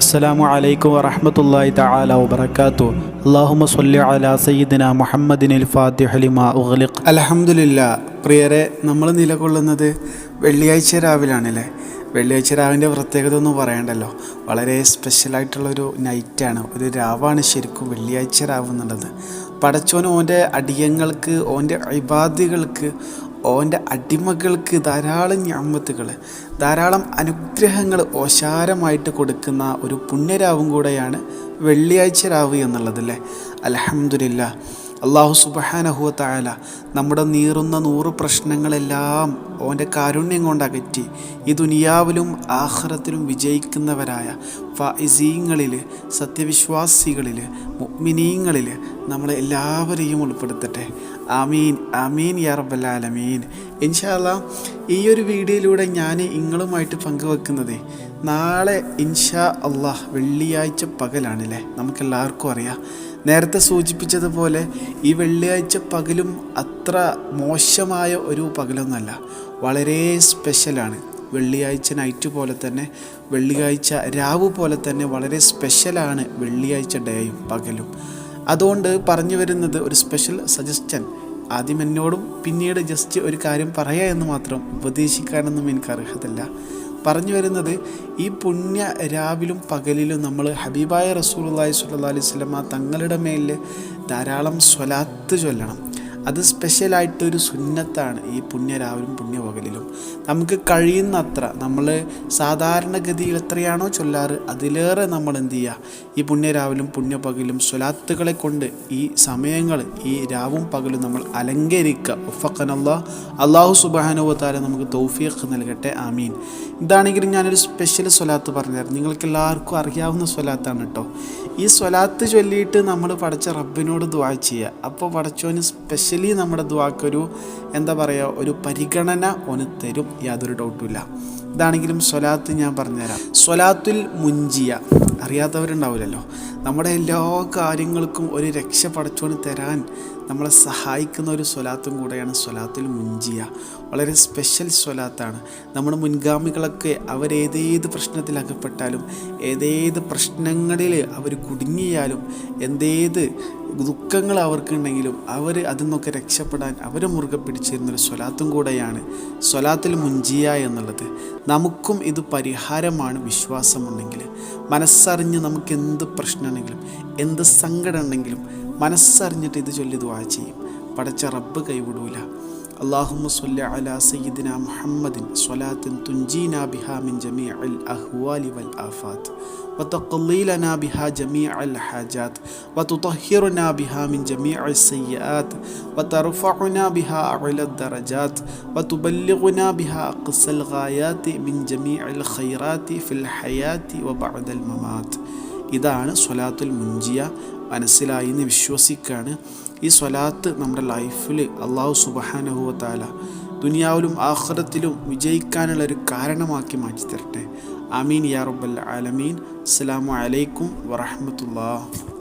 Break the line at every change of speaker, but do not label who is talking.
അസ്സലാമു അലൈക്കും വറഹ്മത്തുള്ളാഹി തആല വബറകാതു അല്ലാഹുമ്മ സ്വല്ലി അലാ സയ്യിദിന മുഹമ്മദിനിൽ ഫാത്തിഹ ലിമാ
പ്രിയരെ നമ്മൾ നിലകൊള്ളുന്നത് വെള്ളിയാഴ്ച രാവിലാണല്ലേ? വെള്ളിയാഴ്ച രാവിന്റെ പ്രത്യേകത ഒന്നും പറയണ്ടല്ലോ. വളരെ സ്പെഷ്യലായിട്ടുള്ളൊരു നൈറ്റാണ്. ഒരു രാവാണ് ശരിക്കും വെള്ളിയാഴ്ച രാവ് എന്നുള്ളത്. പടച്ചോൻ ഓന്റെ അടിയങ്ങൾക്ക് ഓന്റെ ഇബാദികൾക്ക് ഓന്റെ അടിമകൾക്ക് ധാരാളം ഞാമത്തുകൾ ധാരാളം അനുഗ്രഹങ്ങൾ ഓശാരമായിട്ട് കൊടുക്കുന്ന ഒരു പുണ്യരാവും കൂടെയാണ് വെള്ളിയാഴ്ച രാവ് എന്നുള്ളത് അല്ലേ? അലഹമുല്ല അള്ളാഹു സുബഹാനഹുവത്തായാല നമ്മുടെ നീറുന്ന നൂറ് പ്രശ്നങ്ങളെല്ലാം ഓന്റെ കാരുണ്യം കൊണ്ട് അകറ്റി ഈ ദുനിയാവിലും ആഹ്റത്തിലും വിജയിക്കുന്നവരായ ഫൈസീങ്ങളിൽ സത്യവിശ്വാസികളിൽ മുഗ്മിനീങ്ങളിൽ നമ്മളെ എല്ലാവരെയും ഉൾപ്പെടുത്തട്ടെ. ആമീൻ ആമീൻ യാ ഇൻഷാല്ല ഈ ഒരു വീഡിയോയിലൂടെ ഞാൻ നിങ്ങളുമായിട്ട് പങ്കുവെക്കുന്നത് നാളെ ഇൻഷാ അള്ളാഹ് വെള്ളിയാഴ്ച പകലാണല്ലേ? നമുക്കെല്ലാവർക്കും അറിയാം. നേരത്തെ സൂചിപ്പിച്ചതുപോലെ ഈ വെള്ളിയാഴ്ച പകലും അത്ര മോശമായ ഒരു പകലൊന്നല്ല. വളരെ സ്പെഷ്യലാണ്. വെള്ളിയാഴ്ച നൈറ്റ് പോലെ തന്നെ വെള്ളിയാഴ്ച രാവ് പോലെ തന്നെ വളരെ സ്പെഷ്യലാണ് വെള്ളിയാഴ്ച ഡേയും പകലും. അതുകൊണ്ട് പറഞ്ഞു വരുന്നത് ഒരു സ്പെഷ്യൽ സജസ്റ്റൻ ആദ്യം എന്നോടും പിന്നീട് ജസ്റ്റ് ഒരു കാര്യം പറയുക എന്ന് മാത്രം ഉപദേശിക്കാനൊന്നും എനിക്ക് അർഹതല്ല. പറഞ്ഞു വരുന്നത് ഈ പുണ്യ രാവിലും പകലിലും നമ്മൾ ഹബീബായ റസൂലുള്ളാഹി സ്വല്ലല്ലാഹി അലൈഹി വസല്ലമ തങ്ങളുടെ മേലിൽ ധാരാളം സ്വലാത്ത് ചൊല്ലണം. അത് സ്പെഷ്യലായിട്ടൊരു സുന്നത്താണ് ഈ പുണ്യരാവിലും പുണ്യപകലിലും നമുക്ക് കഴിയുന്നത്ര നമ്മൾ സാധാരണഗതിയിൽ എത്രയാണോ ചൊല്ലാറ് അതിലേറെ നമ്മൾ എന്ത് ചെയ്യുക? ഈ പുണ്യരാവിലും പുണ്യപകലും സ്വലാത്തുകളെ കൊണ്ട് ഈ സമയങ്ങൾ ഈ രാവും പകലും നമ്മൾ അലങ്കരിക്കുക. ഉഫക്കനല്ലാ അള്ളാഹു സുബാനുവത്താല നമുക്ക് തൗഫീഖ് നൽകട്ടെ. ആമീൻ. ഇതാണെങ്കിലും ഞാനൊരു സ്പെഷ്യൽ സ്വലാത്ത് പറഞ്ഞുതരാം നിങ്ങൾക്ക് എല്ലാവർക്കും അറിയാവുന്ന സ്വലാത്താണ് കേട്ടോ ഈ സ്വലാത്ത് ചൊല്ലിയിട്ട് നമ്മൾ പഠിച്ച റബ്ബിനോട് ദ്വാ ചെയ്യുക. അപ്പോൾ പടച്ചോന് സ്പെഷ്യലി നമ്മുടെ ദ്വാക്കൊരു എന്താ പറയുക ഒരു പരിഗണന ഒന്ന് തരും. യാതൊരു ഡൗട്ടുമില്ല ഇതാണെങ്കിലും സ്വലാത്ത് ഞാൻ പറഞ്ഞുതരാം. സ്വലാത്തുൽ മുഞ്ചിയ അറിയാത്തവരുണ്ടാവില്ലല്ലോ. നമ്മുടെ എല്ലാ കാര്യങ്ങൾക്കും ഒരു രക്ഷ പടച്ചുകൊണ്ട് തരാൻ നമ്മളെ സഹായിക്കുന്ന ഒരു സ്വലാത്തും കൂടെയാണ് സ്വലാത്തുൽ മുഞ്ചിയ വളരെ സ്പെഷ്യൽ സ്വലാത്താണ്. നമ്മുടെ മുൻഗാമികളൊക്കെ അവരേതേത് പ്രശ്നത്തിൽ അകപ്പെട്ടാലും ഏതേത് പ്രശ്നങ്ങളിൽ അവർ കുടുങ്ങിയാലും എന്തേത് ദുഃഖങ്ങൾ അവർക്കുണ്ടെങ്കിലും അവർ അതിൽ നിന്നൊക്കെ രക്ഷപ്പെടാൻ അവരെ മുറുകെ പിടിച്ചിരുന്നൊരു സ്വലാത്തും കൂടെയാണ്. സ്വലാത്തിൽ മുഞ്ചിയ എന്നുള്ളത്. നമുക്കും ഇത് പരിഹാരമാണ് വിശ്വാസമുണ്ടെങ്കിൽ. മനസ്സറിഞ്ഞ് നമുക്ക് എന്ത് പ്രശ്നമുണ്ടെങ്കിലും എന്ത് സങ്കടം ഉണ്ടെങ്കിലും മനസ്സറിഞ്ഞിട്ട് ഇത് ചൊല്ലി ദ്വാ ചെയ്യും. പടച്ച റബ്ബ് കൈവിടൂല. اللهم صل على سيدنا محمد صلاة تنجينا بها من جميع الأهوال والآفات وتقضي لنا بها جميع الحاجات وتطهرنا بها من جميع السيئات وترفعنا بها أعلى الدرجات وتبلغنا بها أقصى الغايات من جميع الخيرات في الحياة وبعد الممات ഇതാണ് സ്വലാത്തുൽ മുഞ്ചിയ മനസ്സിലായി എന്ന് വിശ്വസിക്കുകയാണ് ഈ സ്വലാത്ത് നമ്മുടെ ലൈഫിൽ അള്ളാഹു സുബഹാനഹുവത്താല ദുനിയാവിലും ആഹ്റത്തിലും വിജയിക്കാനുള്ള ഒരു കാരണമാക്കി മാറ്റി തരട്ടെ. അമീൻ യാ റബ്ബൽ ആലമീൻ. അസ്സലാമു അലൈക്കും വറഹമത്തുള്ള